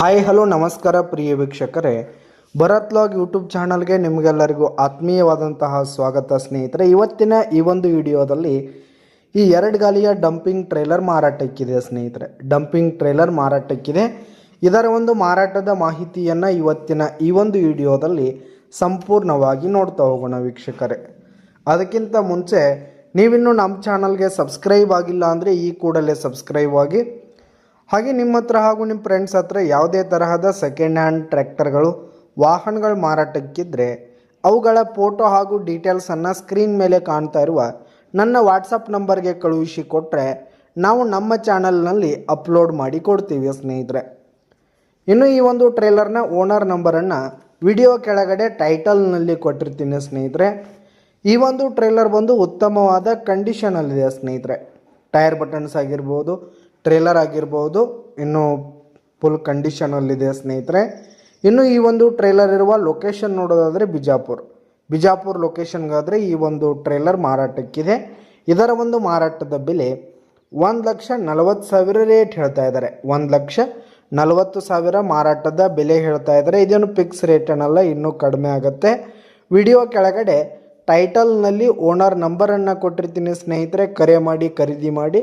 Hi hello ನಮಸ್ಕಾರ ಪ್ರಿಯ ವೀಕ್ಷಕರೇ. Bharat log YouTube ಚಾನಲ್ಗೆ ನಿಮಗೆಲ್ಲರಿಗೂ ಆತ್ಮೀಯವಾದಂತಹ ಸ್ವಾಗತ ಸ್ನೇಹಿತರೆ. ಇವತ್ತಿನ ಈ ಒಂದು ವಿಡಿಯೋದಲ್ಲಿ ಈ ಎರಡು ಗಾಲಿಯ ಡಂಪಿಂಗ್ ಟ್ರೇಲರ್ ಮಾರಾಟಕ್ಕಿದೆ ಸ್ನೇಹಿತರೆ. ಡಂಪಿಂಗ್ ಟ್ರೇಲರ್ ಮಾರಾಟಕ್ಕಿದೆ. ಇದರ ಒಂದು ಮಾರಾಟದ ಮಾಹಿತಿಯನ್ನು ಇವತ್ತಿನ ಈ ಒಂದು ವಿಡಿಯೋದಲ್ಲಿ ಸಂಪೂರ್ಣವಾಗಿ ನೋಡ್ತಾ ಹೋಗೋಣ ವೀಕ್ಷಕರೇ. ಅದಕ್ಕಿಂತ ಮುಂಚೆ ನೀವಿನ್ನೂ ನಮ್ಮ ಚಾನಲ್ಗೆ ಸಬ್ಸ್ಕ್ರೈಬ್ ಆಗಿಲ್ಲ ಅಂದರೆ ಈ ಕೂಡಲೇ ಸಬ್ಸ್ಕ್ರೈಬ್ ಆಗಿ ಹಾಗೆ ನಿಮ್ಮ ಹತ್ರ ಹಾಗೂ ನಿಮ್ಮ ಫ್ರೆಂಡ್ಸ್ ಹತ್ರ ಯಾವುದೇ ತರಹದ ಸೆಕೆಂಡ್ ಹ್ಯಾಂಡ್ ಟ್ರ್ಯಾಕ್ಟರ್ಗಳು ವಾಹನಗಳು ಮಾರಾಟಕ್ಕಿದ್ದರೆ ಅವುಗಳ ಫೋಟೋ ಹಾಗೂ ಡೀಟೇಲ್ಸನ್ನು ಸ್ಕ್ರೀನ್ ಮೇಲೆ ಕಾಣ್ತಾ ಇರುವ ನನ್ನ ವಾಟ್ಸಪ್ ನಂಬರ್ಗೆ ಕಳುಹಿಸಿ ಕೊಟ್ಟರೆ ನಾವು ನಮ್ಮ ಚಾನಲ್ನಲ್ಲಿ ಅಪ್ಲೋಡ್ ಮಾಡಿ ಕೊಡ್ತೀವಿ ಸ್ನೇಹಿತರೆ. ಇನ್ನು ಈ ಒಂದು ಟ್ರೇಲರ್ನ ಓನರ್ ನಂಬರನ್ನು ವಿಡಿಯೋ ಕೆಳಗಡೆ ಟೈಟಲ್ನಲ್ಲಿ ಕೊಟ್ಟಿರ್ತೀನಿ ಸ್ನೇಹಿತರೆ. ಈ ಒಂದು ಟ್ರೇಲರ್ ಬಂದು ಉತ್ತಮವಾದ ಕಂಡೀಷನಲ್ಲಿದೆ ಸ್ನೇಹಿತರೆ. ಟೈರ್ ಬಟನ್ಸ್ ಆಗಿರ್ಬೋದು ಟ್ರೇಲರ್ ಆಗಿರ್ಬೋದು, ಇನ್ನು ಫುಲ್ ಕಂಡೀಷನಲ್ಲಿದೆ ಸ್ನೇಹಿತರೆ. ಇನ್ನು ಈ ಒಂದು ಟ್ರೇಲರ್ ಇರುವ ಲೊಕೇಶನ್ ನೋಡೋದಾದರೆ ಬಿಜಾಪುರ್. ಬಿಜಾಪುರ್ ಲೊಕೇಶನ್ಗಾದರೆ ಈ ಒಂದು ಟ್ರೇಲರ್ ಮಾರಾಟಕ್ಕಿದೆ. ಇದರ ಒಂದು ಮಾರಾಟದ ಬೆಲೆ ಒಂದು ಲಕ್ಷ ನಲವತ್ತು ಸಾವಿರ ರೇಟ್ ಹೇಳ್ತಾ ಇದ್ದಾರೆ. ಒಂದು ಲಕ್ಷ ನಲವತ್ತು ಸಾವಿರ ಮಾರಾಟದ ಬೆಲೆ ಹೇಳ್ತಾ ಇದ್ದಾರೆ. ಇದೇನು ಫಿಕ್ಸ್ ರೇಟ್ ಅನ್ನಲ್ಲ, ಇನ್ನೂ ಕಡಿಮೆ ಆಗುತ್ತೆ. ವಿಡಿಯೋ ಕೆಳಗಡೆ ಟೈಟಲ್ನಲ್ಲಿ ಓನರ್ ನಂಬರನ್ನು ಕೊಟ್ಟಿರ್ತೀನಿ ಸ್ನೇಹಿತರೆ. ಕರೆ ಮಾಡಿ, ಖರೀದಿ ಮಾಡಿ.